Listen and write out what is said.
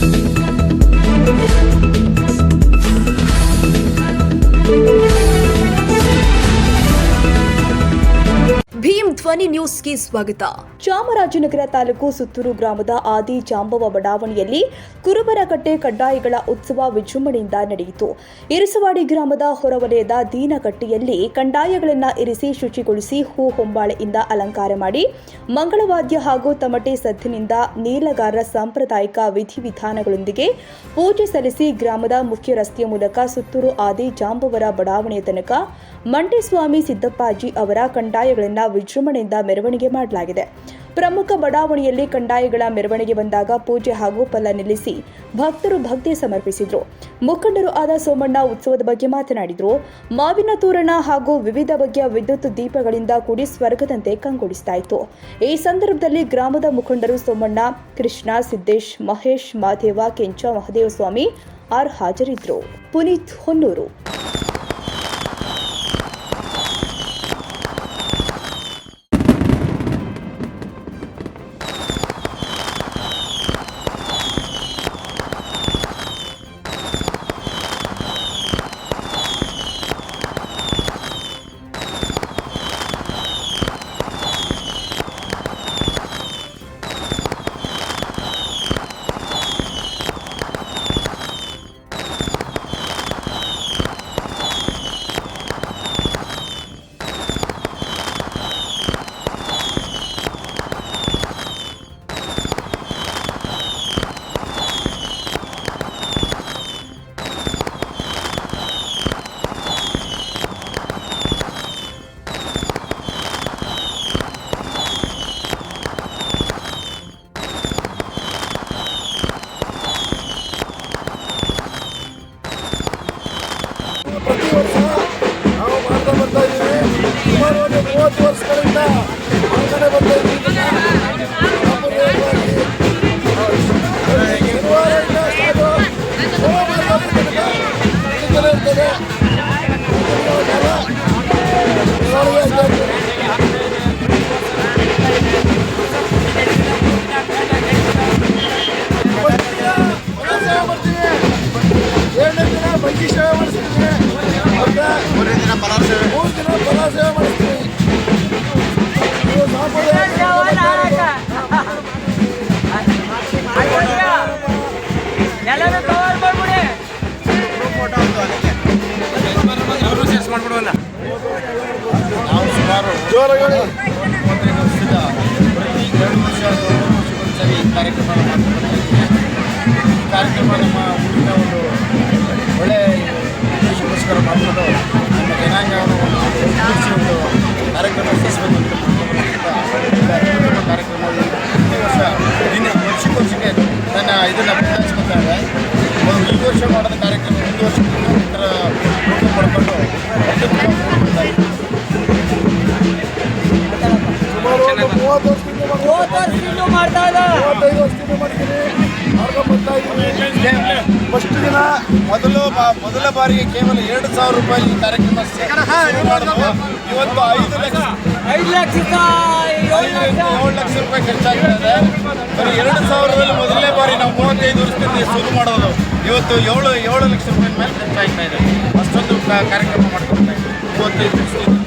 Thank you. ಧ್ವನಿ ನ್ಯೂಸ್ಗೆ ಸ್ವಾಗತ. ಚಾಮರಾಜನಗರ ತಾಲೂಕು ಸುತ್ತೂರು ಗ್ರಾಮದ ಆದಿ ಜಾಂಬವ ಬಡಾವಣೆಯಲ್ಲಿ ಕುರುಬರಕಟ್ಟೆ ಕಡ್ಡಾಯಗಳ ಉತ್ಸವ ವಿಜೃಂಭಣೆಯಿಂದ ನಡೆಯಿತು. ಇರಿಸವಾಡಿ ಗ್ರಾಮದ ಹೊರವಲಯದ ದೀನಕಟ್ಟೆಯಲ್ಲಿ ಕಂಡಾಯಗಳನ್ನು ಇರಿಸಿ ಶುಚಿಗೊಳಿಸಿ ಹೂ ಹೊಂಬಾಳೆಯಿಂದ ಅಲಂಕಾರ ಮಾಡಿ, ಮಂಗಳವಾದ್ಯ ಹಾಗೂ ತಮಟೆ ಸದ್ದಿನಿಂದ ನೀಲಗಾರರ ಸಾಂಪ್ರದಾಯಿಕ ವಿಧಿವಿಧಾನಗಳೊಂದಿಗೆ ಪೂಜೆ ಸಲ್ಲಿಸಿ ಗ್ರಾಮದ ಮುಖ್ಯ ರಸ್ತೆಯ ಮೂಲಕ ಸುತ್ತೂರು ಆದಿ ಜಾಂಬವರ ಬಡಾವಣೆಯ ತನಕ ಮಂಡಿಸ್ವಾಮಿ ಸಿದ್ದಪ್ಪಾಜಿ ಅವರ ಕಂಡಾಯಗಳನ್ನು ವಿಜೃಂಭಣೆಯಿಂದ ಮೆರವಣಿಗೆ ಮಾಡಲಾಗಿದೆ. ಪ್ರಮುಖ ಬಡಾವಣೆಯಲ್ಲಿ ಕಂಡಾಯಗಳ ಮೆರವಣಿಗೆ ಬಂದಾಗ ಪೂಜೆ ಹಾಗೂ ಫಲ ನಿಲ್ಲಿಸಿ ಭಕ್ತರು ಭಕ್ತಿ ಸಮರ್ಪಿಸಿದರು. ಮುಖಂಡರು ಆದ ಸೋಮಣ್ಣ ಉತ್ಸವದ ಬಗ್ಗೆ ಮಾತನಾಡಿದರು. ಮಾವಿನ ತೋರಣ ಹಾಗೂ ವಿವಿಧ ಬಗೆಯ ವಿದ್ಯುತ್ ದೀಪಗಳಿಂದ ಕೂಡಿ ಸ್ವರ್ಗದಂತೆ ಕಂಗೊಳಿಸ್ತಾ ಇತ್ತು. ಈ ಸಂದರ್ಭದಲ್ಲಿ ಗ್ರಾಮದ ಮುಖಂಡರು ಸೋಮಣ್ಣ, ಕೃಷ್ಣ, ಸಿದ್ದೇಶ್, ಮಹೇಶ್, ಮಾದೇವ, ಕೆಂಚ ಮಹದೇವ ಸ್ವಾಮಿ ಆರ್ ಹಾಜರಿದ್ದರು ಪುನೀತ್ ಹೊನ್ನೂರು. ಮಾಡ್ತಾ ಬರ್ತಾ ಇದ್ದೀವಿ. ಸುಮಾರು ಒಂದು ಮೂವತ್ತು ವರ್ಷಗಳಿಂದ ಬರ್ತಾ ಇದ್ದೀವಿ. ನಾವು ಸುಮಾರು ಜೋರಾಗಿ ಮೂವತ್ತೈದು ವರ್ಷದ ಪ್ರತಿ ಎರಡು ವರ್ಷ ಮೂರು ವರ್ಷಕ್ಕೊಂದ್ಸರಿ ಈ ಕಾರ್ಯಕ್ರಮ ಬಂದಿದ್ದೀವಿ. ಈ ಕಾರ್ಯಕ್ರಮ ನಮ್ಮ ಫಸ್ಟ್ ದಿನ ಮೊದಲು ಮೊದಲ ಬಾರಿಗೆ ಕೇವಲ ಎರಡು ಸಾವಿರ ರೂಪಾಯಿ ಈ ಕಾರ್ಯಕ್ರಮ. ಇವತ್ತು ಐದು ಲಕ್ಷ ಐದು ಲಕ್ಷ ಏಳು ಲಕ್ಷ ರೂಪಾಯಿ ಖರ್ಚಾಗ್ತಾ ಇದೆ ಬರೀ ಎರಡು ಸಾವಿರದಲ್ಲಿ ಮೊದಲನೇ ಮೂವತ್ತೈದು ವರ್ಷದಿಂದ ಶುರು ಮಾಡೋದು. ಇವತ್ತು ಏಳು ಏಳು ಲಕ್ಷ ರೂಪಾಯಿ ಮೇಲೆ ಖರ್ಚಾಗ್ತಾ ಇದೆ. ಅಷ್ಟೊಂದು ಕಾರ್ಯಕ್ರಮ ಮಾಡ್ಕೊಳ್ತಾ ಇದ್ದೀವಿ ಮೂವತ್ತೈದು ವರ್ಷದಿಂದ